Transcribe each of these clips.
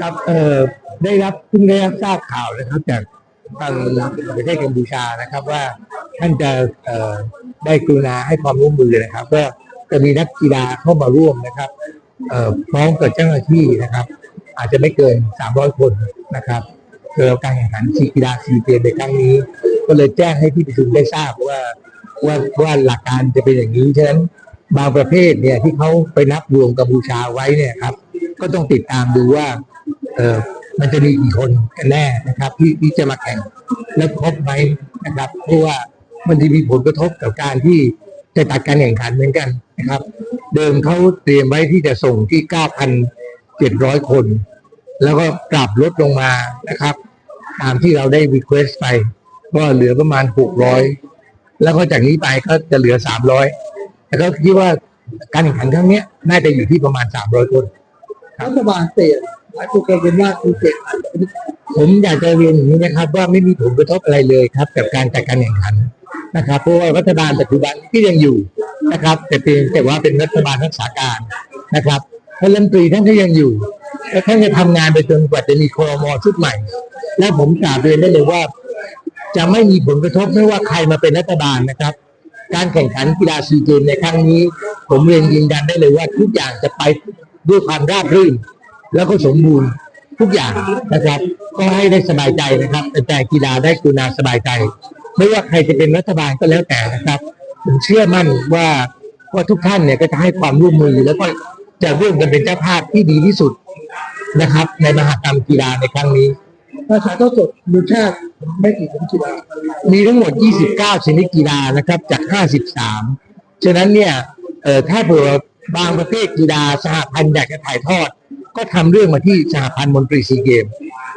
ครับเอ่อได้รับเพิ่งได้รับทราบข่าวนะครับจากทางประเทศกัมพูชานะครับว่าท่านจะเอ่อได้กรุณาให้ความร่วมมือนะครับว่าจะมีนักกีฬาเข้ามาร่วมนะครับเอ่อพร้อมกับเจ้าหน้าที่นะครับ อาจจะไม่เกิน 300 คนนะครับสำหรับการแข่งขันซีกีฬาซีเกมในครั้งนี้ ก็เลยแจ้งให้ที่ประชุมได้ทราบว่าว่าว่าหลักการจะเป็นอย่างนี้ฉะนั้นบางประเภทเนี่ยที่เขาไปนับรวมกัมพูชาไว้เนี่ยครับ ก็ต้องติดตามดูว่าเออมันจะมีกี่คนกันแน่นะครับ ที่ที่จะมาแข่งแล้วครบไหมนะครับเพราะว่ามันจะมีผลกระทบกับการที่จะตัดการแข่งขันเหมือนกันนะครับ เดิมเขาเตรียมไว้ที่จะส่งที่ 9,700 คน แล้วก็ปรับลดลงมานะครับ ตามที่เราได้รีเควสไป ก็เหลือประมาณ 600 แล้วก็จากนี้ไปก็จะเหลือ 300 แล้วก็คิดว่าการแข่งขันครั้งนี้น่าจะอยู่ที่ประมาณ 300 คน รัฐบาลเปลี่ยนหลายคนกังวลว่าภูเตอาจจะเป็นผมอยากจะเรียนอย่างนี้นะครับ ว่าไม่มีผลกระทบอะไรเลยครับ กับการจัดการแข่งขันนะครับเพราะว่ารัฐบาลปัจจุบันที่ยังอยู่นะครับ แต่เพียงแต่ว่าเป็นรัฐบาลรักษาการนะครับท่านรัฐมนตรีท่านก็ยังอยู่และท่านจะทำงานไปจนกว่าจะมีคอรมชุดใหม่ และผมกราบเรียนได้เลยว่า จะไม่มีผลกระทบไม่ว่าใครมาเป็นรัฐบาลนะครับ การแข่งขันกีฬาซีเกมในครั้งนี้ ผมเรียนยืนยันได้เลยว่าทุกอย่างจะไป ด้วยความราบรื่น แล้วก็สมบูรณ์ทุกอย่างนะครับ ก็ให้ได้สบายใจนะครับแต่กีฬาได้กุณาสบายใจ ไม่ว่าใครจะเป็นรัฐบาลก็แล้วแต่นะครับผมเชื่อมั่นว่าว่าทุกท่านเนี่ยก็จะให้ความร่วมมือ แล้วก็จะร่วมกันเป็นเจ้าภาพที่ดีที่สุดนะครับ ในมหากรรมกีฬาในครั้งนี้ประชาชนสดมูลชาติไม่กี่ชนิดกีฬามีทั้งหมด 29 ชนิดกีฬานะครับจาก 53 ฉะนั้นเนี่ยเอ่อถ้าเผื่อ บางประเภทกีฬาสหพันธ์อยากจะถ่ายทอด ก็ทำเรื่องมาที่สหพันธ์มนตรีซีเกม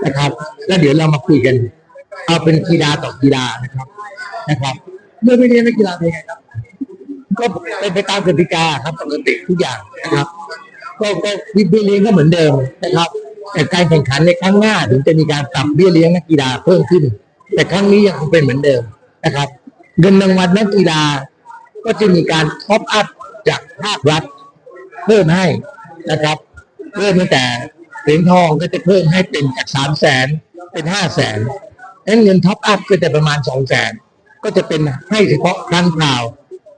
นะครับ แล้วเดี๋ยวเรามาคุยกัน เอาเป็นกีฬาต่อกีฬานะครับนะครับเมื่อไม่เรียนนักกีฬาเป็นไงครับ ก็เป็นไปตามกติกาครับปกติทุกอย่างนะครับ ก็ก็วิบเลี้ยงก็เหมือนเดิมนะครับ แต่การแข่งขันในครั้งหน้าถึงจะมีการปรับเบี้ยเลี้ยงนักกีฬาเพิ่มขึ้น แต่ครั้งนี้ยังคงเป็นเหมือนเดิมนะครับ เงินรางวัลนักกีฬาก็จะมีการท็อปอัพจากภาครัฐ เพิ่มให้นะครับ เพิ่มตั้งแต่เหรียญทองก็จะเพิ่มให้เป็นจากสามแสนเป็นห้าแสนแล้วเงินท็อปอัพก็จะประมาณสองแสนก็จะเป็นให้เฉพาะครั้งคราว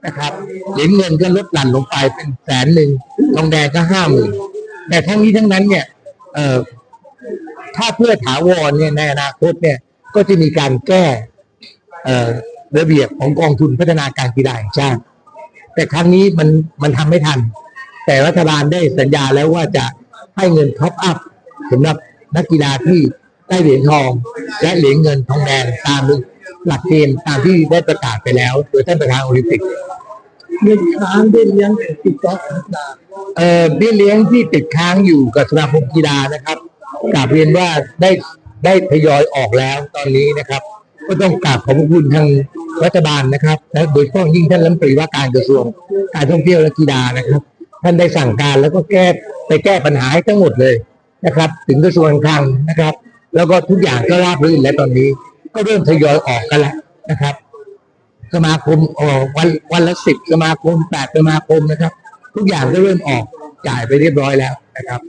นะครับเหรียญเงินก็ลดหลั่นลงไปเป็นแสนหนึ่งทองแดงก็ห้าหมื่นแต่ทั้งนี้ทั้งนั้นเนี่ยเอ่อถ้าเพื่อถาวรเนี่ยในอนาคตเนี่ยก็จะมีการแก้เอ่อระเบียบของกองทุนพัฒนาการกีฬาแห่งชาติแต่ครั้งนี้มันมันทำไม่ทัน แต่รัฐบาลได้สัญญาแล้วว่าจะให้เงินท็อปอัพสำหรับนักกีฬาที่ได้เหรียญทองและเหรียญเงินทองแดงตามหลักเกณฑ์ตามที่ได้ประกาศไปแล้ว โดยท่านประธานโอลิมปิกเงินค้างได้เลี้ยงติดต่อนักกีฬาเอ่อเบี้ยเลี้ยงที่ติดค้างอยู่กับสมาคมกีฬานะครับกราบเรียนว่าได้ได้ทยอยออกแล้วตอนนี้นะครับ ก็ต้องกราบขอบพระคุณทางรัฐบาลนะครับและโดยเฉพาะยิ่งท่านรัฐมนตรีว่าการกระทรวงการท่องเที่ยวและกีฬานะครับ ท่านได้สั่งการแล้วก็แก้ไปแก้ปัญหาให้ทั้งหมดเลยนะครับ ถึงกระทรวงคลังนะครับ แล้วก็ทุกอย่างก็ราบรื่นแล้วตอนนี้ ก็เริ่มทยอยออกกันแล้วนะครับ สมาคมออกวันวันละสิบสมาคมแปดสมาคมนะครับ ทุกอย่างก็เริ่มออกจ่ายไปเรียบร้อยแล้วนะครับ